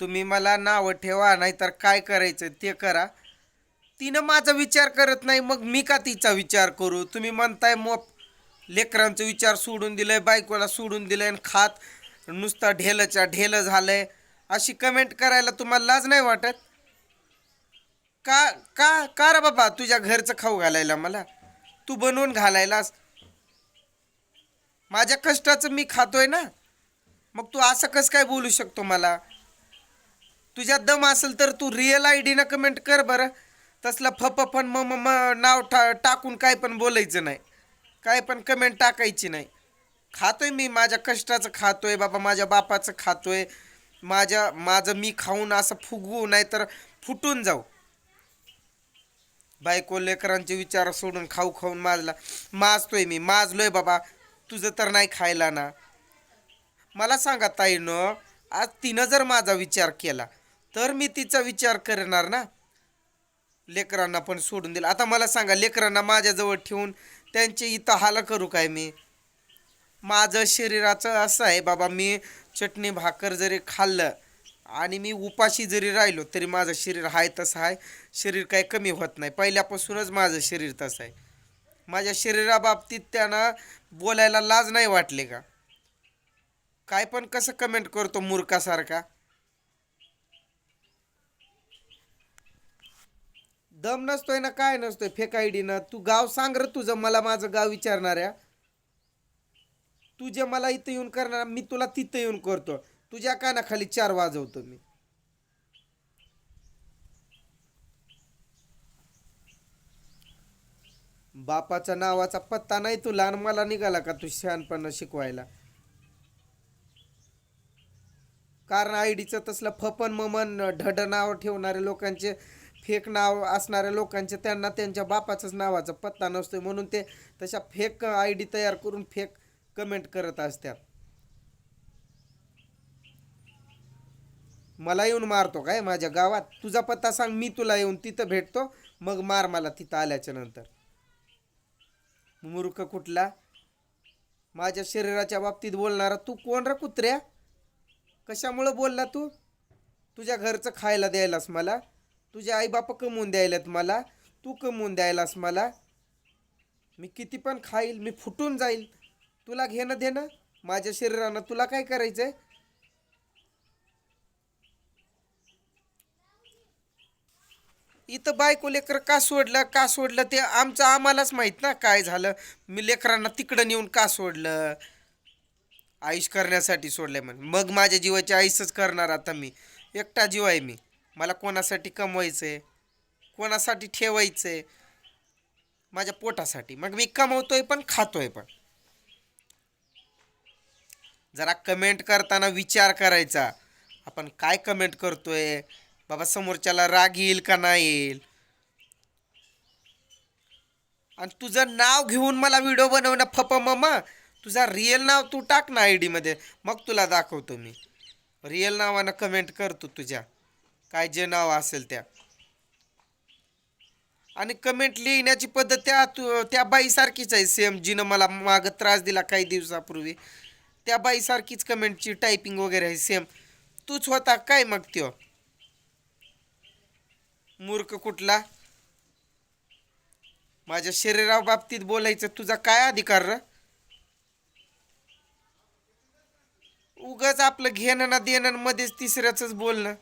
तुम्ही मला नावं ठेवा नाहीतर काय करायचं ते करा. तिनं माझा विचार करत नाही मग मी का तिचा विचार करू? तुम्ही म्हणताय मोप लेकरांचा विचार सोडून दिलंय बायकोला सोडून दिलंय आणि खात नुसता ढेलच्या ढेलं झालंय. अशी कमेंट करायला तुम्हाला लाज नाही वाटत? का का का रे बाबा तुझ्या घरचं खाऊ घालायला मला? तू बनवून घालायलास. माझ्या कष्टाचं मी खातोय ना? मग तू असं कसं काय बोलू शकतो मला? तुझ्यात दम असेल तर तू रिअल आय डीनं कमेंट कर बरं. तसलं फप पण म मग नाव ठा टाकून काय पण बोलायचं नाही. काय पण कमेंट टाकायची नाही. खातोय मी माझ्या कष्टाचं खातोय बाबा माझ्या बापाचं खातोय. माझ्या माझं मी खाऊन असं फुगवू नाही तर फुटून जाऊ. बायको लेकरांचे विचार सोडून खाऊ खाऊन माजला माजतोय मी माजलोय बाबा. तुझं तर नाही खायला ना. मला सांगा ताईनं आज तिनं जर माझा विचार केला तर मी तिचा विचार करणार ना. लेकरांना पण सोडून दिलं आता मला सांगा लेकरांना माझ्याजवळ ठेवून त्यांचे इथं हाल करू काय मी? माझं शरीराचं असं आहे बाबा मी चटणी भाकर जरी खाल्लं आणि मी उपाशी जरी राहिलो तरी माझं शरीर आहे तसं आहे शरीर काही कमी होत नाही. पहिल्यापासूनच माझं शरीर तसं आहे. माझ्या शरीराबाबतीत त्यांना बोलायला लाज नाही वाटले का? काय पण कसं कमेंट करतो मूर्खासारखा? दम नसतोय ना काय नसतोय? फेक आयडी ना. तू गाव सांग र तुझं. मला माझं गाव विचारणाऱ्या तू मला इथं येऊन करणार मी तुला तिथं येऊन करतो. तुझ्या कानाखाली चार वाजवतो मी. बापाच्या नावाचा पत्ता नाही तुला आणि मला निघाला का तू शहाणपणा शिकवायला? कारण आयडीचं तसलं फपन ममन ढड नाव ठेवणारे लोकांचे फेक नाव असणाऱ्या लोकांचे त्यांना त्यांच्या बापाचंच नावाचा पत्ता नसतो म्हणून ते तशा फेक आय डी तयार करून फेक कमेंट करत असतात मला येऊन मारतो काय माझ्या गावात? तुझा पत्ता सांग मी तुला येऊन तिथं भेटतो मग मार मला तिथं आल्याच्यानंतर. मूर्ख कुठला? माझ्या शरीराच्या बाबतीत बोलणारा तू कोण रा कुत्र्या? कशामुळं बोलला तू? तुझ्या घरचं खायला द्यायलास मला? तुझे आईबाप कमवून द्यायलात मला तू कमवून द्यायलास मला. मी किती पण खाईल मी फुटून जाईल. तुला घेणं देणं माझ्या शरीरानं तुला काय करायचंय? इथं बायको लेकर का सोडलं का सोडलं ते आमचं आम्हालाच माहीत ना काय झालं. मी लेकरांना तिकडं नेऊन का सोडलं? आयुष करण्यासाठी सोडलंय म्हण. मग माझ्या जीवाची आयुषच करणार आता मी. एकटा जीव आहे मी. मला कोणासाठी कमवायचंय? कोणासाठी ठेवायचंय? माझ्या पोटासाठी. मग मी कमवतोय पण खातोय पण. जरा कमेंट करताना विचार करायचा. आपण काय कमेंट करतोय? बाबा समोरच्याला राग येईल का नाही येईल? आणि तुझं नाव घेऊन मला व्हिडिओ बनवणं फप ममा. तुझा रिअल नाव तू टाक ना आय डीमध्ये मग तुला दाखवतो मी. रिअल नावानं कमेंट करतो तुझ्या. काय जे नाव असेल त्या. आणि कमेंट लिहिण्याची पद्धत त्या त्या बाईसारखीच आहे सेम जिनं मला मागं त्रास दिला काही दिवसापूर्वी. त्या बाईसारखीच कमेंटची टायपिंग वगैरे आहे सेम तूच होता काय मग त्यो? मूर्ख कुठला? माझ्या शरीराबाबतीत बोलायचं तुझा काय अधिकार र? उगाच आपलं घेणं ना देणं मध्येच तिसऱ्याच बोलणं.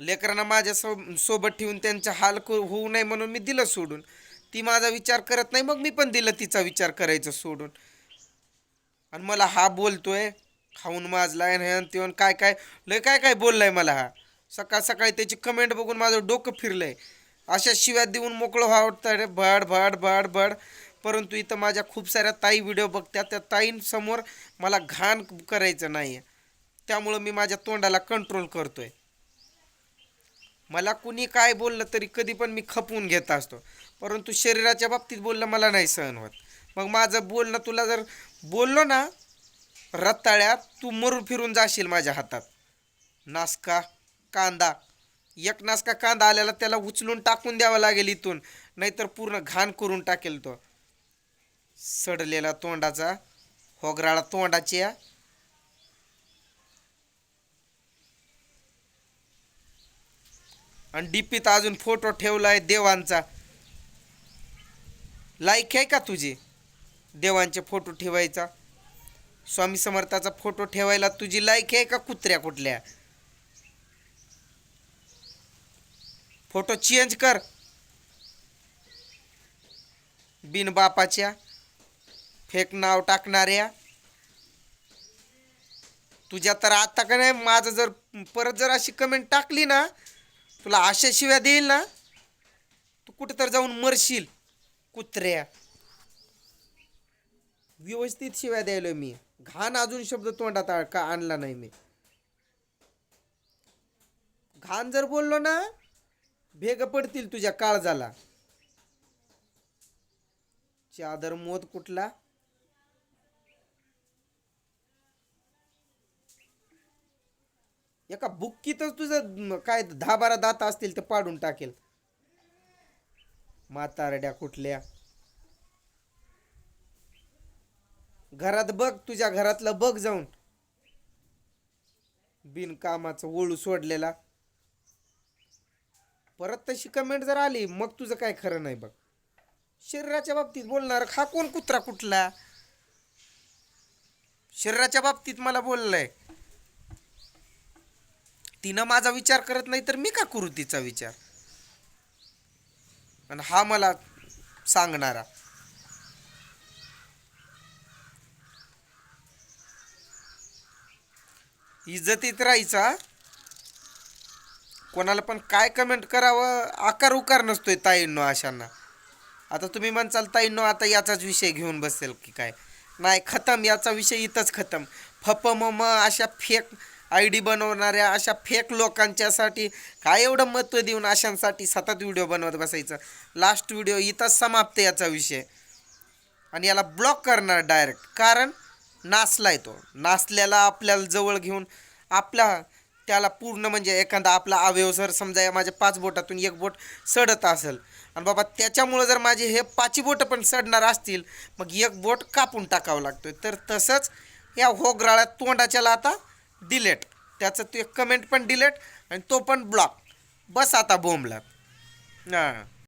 लेकरांना माझ्या सो सोबत ठेवून त्यांचा हाल होऊ नये म्हणून मी दिलं सोडून. ती माझा विचार करत नाही मग मी पण दिलं तिचा विचार करायचं सोडून. आणि मला हा बोलतोय खाऊन माजलाय आणि ह्यान काय काय लय काय काय बोललाय मला हा. सकाळ सकाळी त्याची कमेंट बघून माझं डोकं फिरलंय. अशा शिव्या देऊन मोकळं व्हावं रे भड भड भड भड. परंतु इथं माझ्या खूप साऱ्या ताई व्हिडिओ बघत्या त्या ताईंसमोर मला घाण करायचं नाही त्यामुळं मी माझ्या तोंडाला कंट्रोल करतोय. मला कुणी काय बोललं तरी कधी पण मी खपवून घेत असतो. परंतु शरीराच्या बाबतीत बोललं मला नाही सहन होत. मग माझं बोलणं तुला जर बोललो ना रताळ्यात तू मरून फिरून जाशील माझ्या हातात. नासका कांदा. एक नासका कांदा आलेला त्याला उचलून टाकून द्यावा लागेल इथून. नाहीतर पूर्ण घाण करून टाकेल तो. सडलेला तोंडाचा होगराळा तोंडाच्या आणि डीपीत अजून फोटो ठेवला आहे देवांचा. लाईक आहे का तुझी? देवांचे फोटो ठेवायचा. स्वामी समर्थाचा फोटो ठेवायला तुझी लाईक आहे का कुत्र्या कुठल्या? फोटो चेंज कर. बिन बापाच्या फेक नाव टाकणाऱ्या. तुझ्या तर आता का नाही माझं जर परत जर अशी कमेंट टाकली ना तुला अशा शिव्या देईल ना? तू कुठे तर जाऊन मरशील कुत्र्या. व्यवस्थित शिव्या द्यायलो मी. घाण अजून शब्द तोंडात का आणला नाही मी. घाण जर बोललो ना भेग पडतील तुझ्या काळजाला. चादर मोद कुठला? एका बुक्कीतच तुझं काय दहा बारा दात असतील ते पाडून टाकेल. म्हातारड्या कुठल्या? घरात बघ तुझ्या घरातलं बघ जाऊन. बिनकामाचं ओळू सोडलेला. परत तशी कमेंट जर आली मग तुझं काय खरं नाही बघ. शरीराच्या बाबतीत बोलणार हा कोण कुत्रा कुठला? शरीराच्या बाबतीत मला बोललाय. तिनं माझा विचार करत नाही तर मी का करू तिचा विचार? आणि हा मला सांगणारा. इज्जतीत राहायचा. कोणाला पण काय कमेंट करावं आकार उकार नसतोय ताईंनो अशांना. आता तुम्ही म्हणचाल ताईंनो आता याचाच विषय घेऊन बसेल की काय? नाही खतम याचा विषय इथंच खतम. फप म अशा फेक आय डी बनवणाऱ्या अशा फेक लोकांच्यासाठी काय एवढं महत्त्व देऊन अशांसाठी सतत व्हिडिओ बनवत बसायचं? लास्ट व्हिडिओ इथं समाप्त याचा विषय. आणि याला ब्लॉक करणार डायरेक्ट कारण नाचलाय तो. नाचल्याला आपल्याला जवळ घेऊन आपला त्याला पूर्ण म्हणजे एखादा आपला अवयव जर समजा या माझ्या पाच बोटातून एक बोट सडत असेल आणि बाबा त्याच्यामुळं जर माझे हे पाचही बोटं पण सडणार असतील मग एक बोट कापून टाकावं लागतोय. तर तसंच या होगराळ्यात तोंडाच्याला आता डिलेट. त्याचं ते कमेंट पण डिलेट आणि तो पण ब्लॉक. बस आता बोंबला हां.